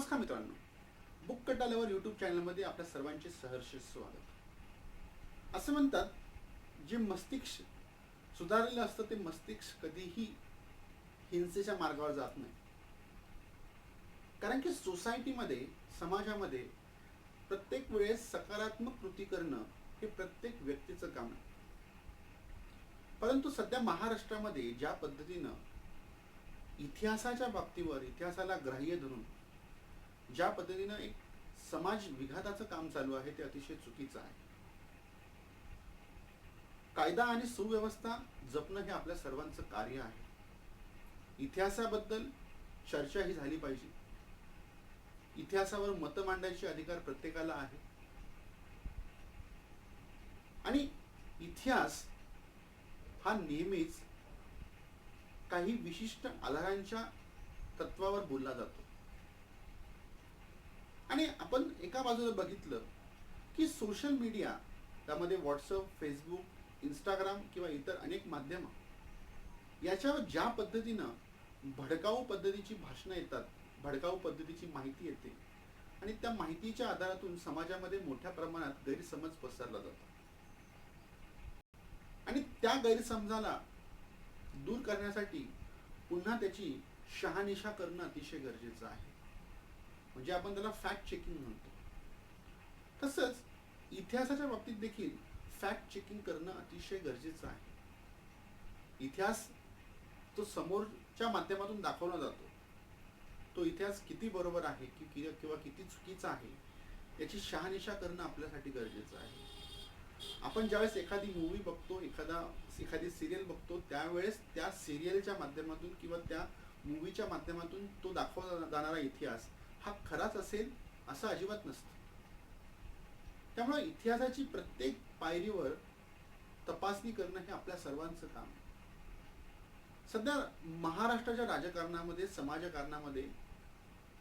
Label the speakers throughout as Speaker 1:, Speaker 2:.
Speaker 1: नमस्कार मित्रांनो. Book कटाल्यावर YouTube चॅनलमध्ये आपल्या सर्वांचे सहर्ष स्वागत. असं म्हणतात जे मस्तिष्क सुधारलेलं असतं ते मस्तिष्क कधीही हिंसेच्या मार्गावर जात नाही. कारण की सोसायटीमध्ये समाजामध्ये प्रत्येक वेळेस सकारात्मक कृती करणं हे प्रत्येक व्यक्तीचं काम आहे. परंतु सध्या महाराष्ट्रामध्ये ज्या पद्धतीनं इतिहासाच्या बाबतीवर इतिहासाला ग्राह्य धरून ज्या पद्धतीनं एक समाज विघाताचं काम चालू आहे ते अतिशय चुकीचं आहे. कायदा आणि सुव्यवस्था जपणं हे आपल्या सर्वांचं कार्य आहे. इतिहासाबद्दल चर्चा ही झाली पाहिजे. इतिहासावर मतं मांडायचे अधिकार प्रत्येकाला आहे. आणि इतिहास हा नेहमीच काही विशिष्ट आधारांच्या तत्वावर बोलला जातो. आणि आपण एका बाजूला बघितलं की सोशल मीडिया त्यामध्ये व्हॉट्सअप फेसबुक इंस्टाग्राम किंवा इतर अनेक माध्यम याच्यावर ज्या पद्धतीनं भडकाऊ पद्धतीची भाषणं येतात भडकाऊ पद्धतीची माहिती येते आणि त्या माहितीच्या आधारातून समाजामध्ये मोठ्या प्रमाणात गैरसमज पसरला जातो. आणि त्या गैरसमजाला दूर करण्यासाठी पुन्हा त्याची शहानिशा करणं अतिशय गरजेचं आहे. म्हणजे आपण त्याला फॅक्ट चेकिंग म्हणतो. तसंच इतिहासाच्या बाबतीत देखील फॅक्ट चेकिंग करणं अतिशय गरजेचं आहे. इतिहास तो समोरच्या माध्यमातून दाखवला जातो. तो इतिहास किती बरोबर आहे की कि- किंवा किती चुकीचा आहे याची शहानिशा करणं आपल्यासाठी गरजेचं आहे. आपण ज्यावेळेस एखादी मूवी बघतो एखादा एखादी सिरियल बघतो त्यावेळेस त्या सिरियलच्या माध्यमातून किंवा त्या मूवीच्या माध्यमातून तो दाखवला जाणारा इतिहास हा खराच असेल असं अजिबात नसतं. त्यामुळे इतिहासाची प्रत्येक पायरीवर तपासणी करणं हे आपल्या सर्वांचं काम आहे. सध्या महाराष्ट्राच्या राजकारणामध्ये समाजकारणामध्ये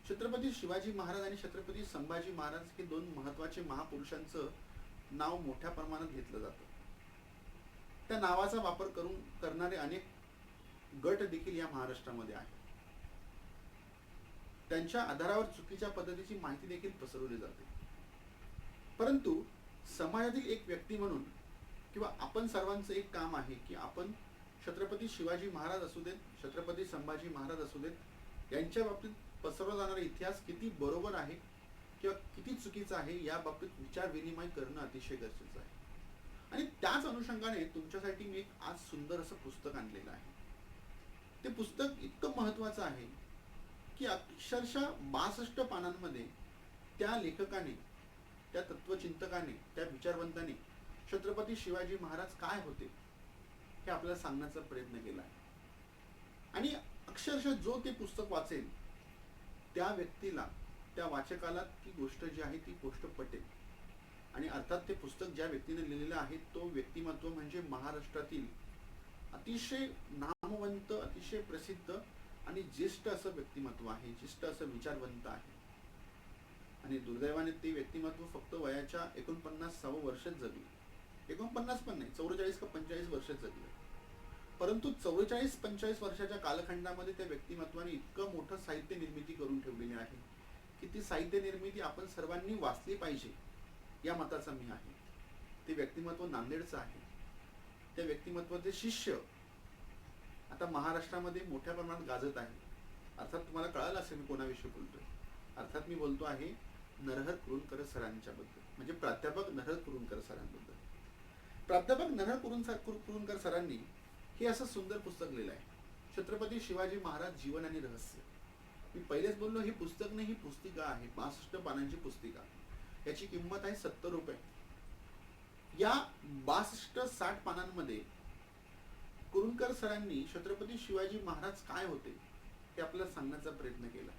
Speaker 1: छत्रपती शिवाजी महाराज आणि छत्रपती संभाजी महाराज हे दोन महत्त्वाचे महापुरुषांचं नाव मोठ्या प्रमाणात घेतलं जातं. त्या नावाचा वापर करून करणारे अनेक गट देखील या महाराष्ट्रामध्ये आहेत. त्यांच्या आधारावर चुकीच्या पद्धतीची माहिती देखील पसरवली जाते. परंतु समाजातील एक व्यक्ती म्हणून किंवा आपण सर्वांचं एक काम आहे की आपण छत्रपती शिवाजी महाराज असू देत छत्रपती संभाजी महाराज असू देत यांच्या बाबतीत पसरवला जाणारा इतिहास किती बरोबर आहे किंवा किती चुकीचं आहे या बाबतीत विचार विनिमय करणं अतिशय गरजेचं आहे. आणि त्याच अनुषंगाने तुमच्यासाठी मी एक आज सुंदर असं पुस्तक आणलेलं आहे. ते पुस्तक इतकं महत्वाचं आहे की अक्षरशः बासष्ट पानांमध्ये त्या लेखकाने त्या तत्वचिंतकाने त्या विचारवंताने छत्रपती शिवाजी महाराज काय होते हे आपल्याला सांगण्याचा प्रयत्न केला आहे. आणि अक्षरशः जो ते पुस्तक वाचेल त्या व्यक्तीला त्या वाचकाला ती गोष्ट जी आहे ती गोष्ट पटेल. आणि अर्थात ते पुस्तक ज्या व्यक्तीने लिहिलेलं आहे तो व्यक्तिमत्व म्हणजे महाराष्ट्रातील अतिशय नामवंत अतिशय प्रसिद्ध आणि ज्येष्ठ असं व्यक्तिमत्व आहे ज्येष्ठ असं विचारवंत आहे. आणि दुर्दैवाने ते व्यक्तिमत्व फक्त वयाच्या एकोणपन्नासावं वर्षात जगले. एकोणपन्नास पण नाही चौवेचाळीस का पंचेचाळीस वर्षात जगले. परंतु चौवेचाळीस पंचेचाळीस वर्षाच्या कालखंडामध्ये त्या व्यक्तिमत्वाने इतकं मोठं साहित्य निर्मिती करून ठेवलेली आहे की ती साहित्य निर्मिती आपण सर्वांनी वाचली पाहिजे या मताचा मी आहे. ते व्यक्तिमत्व नांदेडचं आहे. त्या व्यक्तिमत्वाचे शिष्य आता महाराष्ट्रामध्ये मोठ्या प्रमाणात गाजत आहे. अर्थात तुम्हाला कळालं असेल मी कोणाविषयी बोलतोय. अर्थात मी बोलतो आहे नरहर कुरुंकर सरांच्या बद्दल. म्हणजे प्राध्यापक नरहर कुरुंकर सरांबद्दल. प्राध्यापक नरहर कुरुं कुरुंकर सरांनी हे असं सुंदर पुस्तक लिहिलं आहे छत्रपती शिवाजी महाराज जीवन आणि रहस्य. मी पहिलेच बोललो हे पुस्तक नाही ही पुस्तिका आहे. बासष्ट पानांची पुस्तिका. याची किंमत आहे सत्तर रुपये. या बासष्ट साठ पानांमध्ये कुरुंकर सरांनी छत्रपती शिवाजी महाराज काय होते हे आपल्याला सांगण्याचा प्रयत्न केला.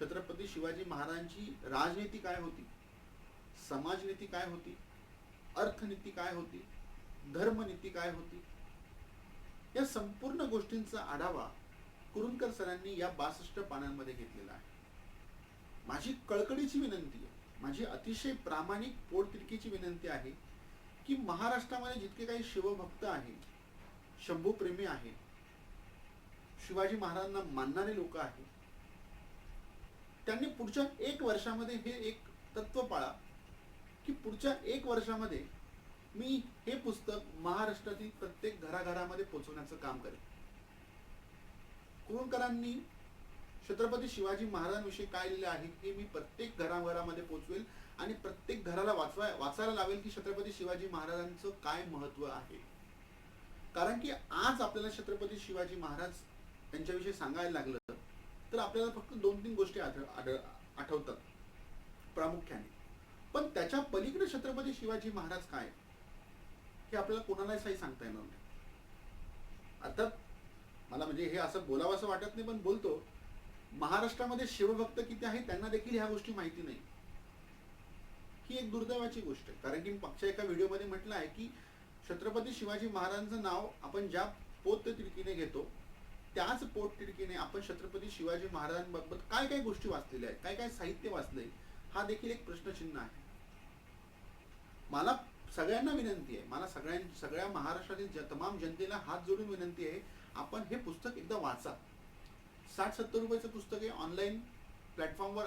Speaker 1: छत्रपती शिवाजी महाराजांची राजनीती काय होती? समाजनीती काय होती? अर्थनीती काय होती? धर्मनीती काय होती? या संपूर्ण गोष्टींचा आढावा कुरुंकर सरांनी या बासष्ट पानांमध्ये घेतलेला आहे. माझी कळकळीची विनंती आहे माझी अतिशय प्रामाणिक पोटतिडकीची विनंती आहे की महाराष्ट्रामध्ये जितके काही शिवभक्त आहेत शंभूप्रेमी आहे. शिवाजी महाराजांना मानणारे लोक आहेत. त्यांनी पुढच्या एक वर्षामध्ये हे एक तत्व पाळा की पुढच्या एक वर्षामध्ये मी हे पुस्तक महाराष्ट्रातील प्रत्येक घराघरामध्ये पोचवण्याचं काम करेन. कुरुणकरांनी छत्रपती शिवाजी महाराजांविषयी काय लिहिलं आहे हे मी प्रत्येक घराघरामध्ये पोचवेल आणि प्रत्येक घराला वाचवाय वाचायला लावेल की छत्रपती शिवाजी महाराजांचं काय महत्त्व आहे. कारण की आज आपल्याला छत्रपती शिवाजी महाराज यांच्याविषयी सांगायला लागलं तर आपल्याला फक्त दोन तीन गोष्टी आठवतात प्रामुख्याने. पण त्याच्या पलीकडे छत्रपती शिवाजी महाराज काय? हे आपल्याला कोणालाच काही सांगता येणार नाही. अर्थात मला म्हणजे हे असं बोलावं असं वाटत नाही पण बोलतो महाराष्ट्रामध्ये शिवभक्त किती आहे त्यांना देखील ह्या गोष्टी माहिती नाही. ही एक दुर्दैवाची गोष्ट आहे. कारण की मी मागच्या एका व्हिडिओमध्ये म्हटलं आहे की छत्रपती शिवाजी महाराजांचं नाव आपण ज्या पोत तिडकीने घेतो त्याच पोट तिडकीने आपण छत्रपती शिवाजी महाराजांबाबत काय काय गोष्टी वाचलेल्या आहेत काय काय साहित्य वाचलंय हा देखील एक प्रश्नचिन्ह आहे. मला सगळ्यांना विनंती आहे मला सगळ्यां सगळ्या महाराष्ट्रातील तमाम जनतेला हात जोडून विनंती आहे आपण हे पुस्तक एकदा वाचा. साठ सत्तर रुपयाचं पुस्तक आहे ऑनलाईन प्लॅटफॉर्मवर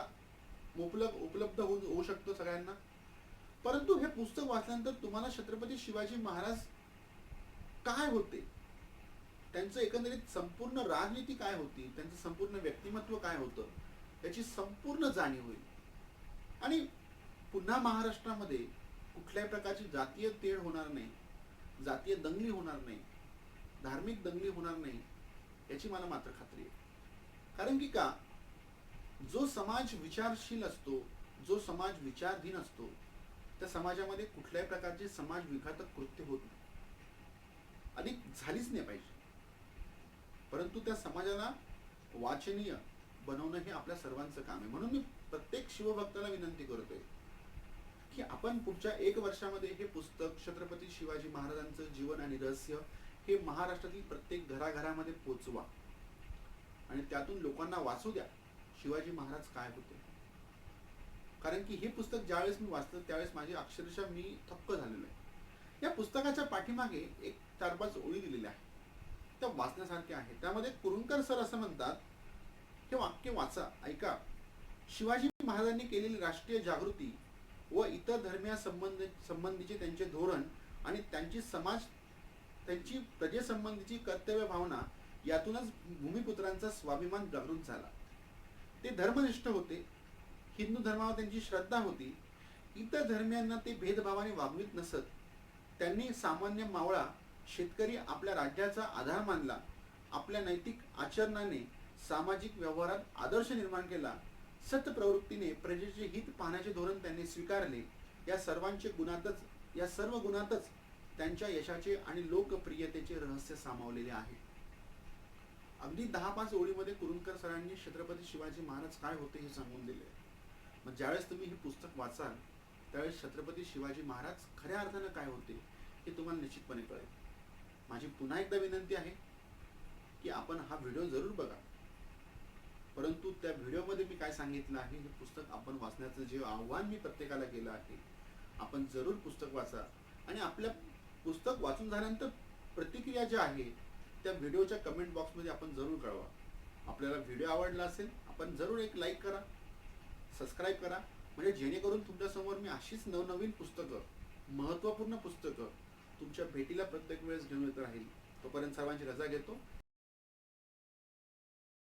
Speaker 1: उपलब्ध उपलब्ध होऊ होऊ शकतं सगळ्यांना. परंतु हे पुस्तक वाचल्यानंतर तुम्हाला छत्रपती शिवाजी महाराज काय होते? त्यांचं एकंदरीत संपूर्ण राजनीती काय होती? त्यांचं संपूर्ण व्यक्तिमत्व काय होतं? याची संपूर्ण जाणीव होईल. आणि पुन्हा महाराष्ट्रामध्ये कुठल्याही प्रकारची जातीय तेढ होणार नाही जातीय दंगली होणार नाही धार्मिक दंगली होणार नाही याची मला मात्र खात्री आहे. कारण की का? जो समाज विचारशील असतो जो समाज विचारधीन असतो त्या समाजामध्ये कुठल्याही प्रकारचे समाज विघातक कृत्य होत नाही. अधिक झालीच नाही पाहिजे. परंतु त्या समाजाला वाचनीय बनवणं हे आपल्या सर्वांचं काम आहे. म्हणून मी प्रत्येक शिवभक्ताला विनंती करतोय की आपण पुढच्या एक वर्षामध्ये हे पुस्तक छत्रपती शिवाजी महाराजांचं जीवन आणि रहस्य हे महाराष्ट्रातील प्रत्येक घराघरामध्ये पोचवा. आणि त्यातून लोकांना वाचू द्या. शिवाजी महाराज काय होते? कारण की हे पुस्तक ज्यावेळेस मी वाचलं त्यावेळेस माझी अक्षरशः मी थक्क झालेलो आहे. या पुस्तकाच्या पाठीमागे एक चार पाच ओळी दिलेल्या आहेत. त्या वाचण्यासारख्या आहेत. त्यामध्ये कुरुंकर सर असं म्हणतात हे वाक्य वाचा ऐका. शिवाजी महाराजांनी केलेली राष्ट्रीय जागृती व इतर धर्मीय संबंध संबंधीचे त्यांचे धोरण आणि त्यांची समाज त्यांची प्रजेसंबंधीची कर्तव्य भावना यातूनच भूमिपुत्रांचा स्वाभिमान जागृत झाला. ते धर्मनिष्ठ होते. हिंदू धर्मावर त्यांची श्रद्धा होती. इतर धर्मियांना ते भेदभावाने वागवीत नसत. त्यांनी सामान्य मावळा शेतकरी आपल्या राज्याचा आधार मानला. आपल्या नैतिक आचरणाने सामाजिक व्यवहारात आदर्श निर्माण केला. सतप्रवृत्तीने प्रजेचे हित पाहण्याचे धोरण त्यांनी स्वीकारले. या सर्वांचे गुणातच या सर्व गुणातच त्यांच्या यशाचे आणि लोकप्रियतेचे रहस्य सामावलेले आहे. अगदी दहा पाच ओळीमध्ये कुरुंकर सरांनी छत्रपती शिवाजी महाराज काय होते हे सांगून दिले. मग ज्यावेळेस तुम्ही हे पुस्तक वाचाल त्यावेळेस छत्रपती शिवाजी महाराज खऱ्या अर्थानं काय होते हे तुम्हाला निश्चितपणे कळेल. माझी पुन्हा एकदा विनंती आहे की आपण हा व्हिडिओ जरूर बघा. परंतु त्या व्हिडिओमध्ये मी काय सांगितलं आहे हे पुस्तक आपण वाचण्याचं जे आव्हान मी प्रत्येकाला केलं आहे आपण जरूर पुस्तक वाचा. आणि आपल्या पुस्तक वाचून झाल्यानंतर प्रतिक्रिया ज्या आहे त्या व्हिडिओच्या कमेंट बॉक्समध्ये आपण जरूर कळवा. आपल्याला व्हिडिओ आवडला असेल आपण जरूर एक लाईक करा. सबस्क्राईब करा. म्हणजे जेणेकरून तुमच्यासमोर मी अशीच नवनवीन पुस्तकं महत्त्वपूर्ण पुस्तकं तुमच्या भेटीला प्रत्येक वेळेस घेऊन येत राहील. तोपर्यंत सर्वांची रजा घेतो.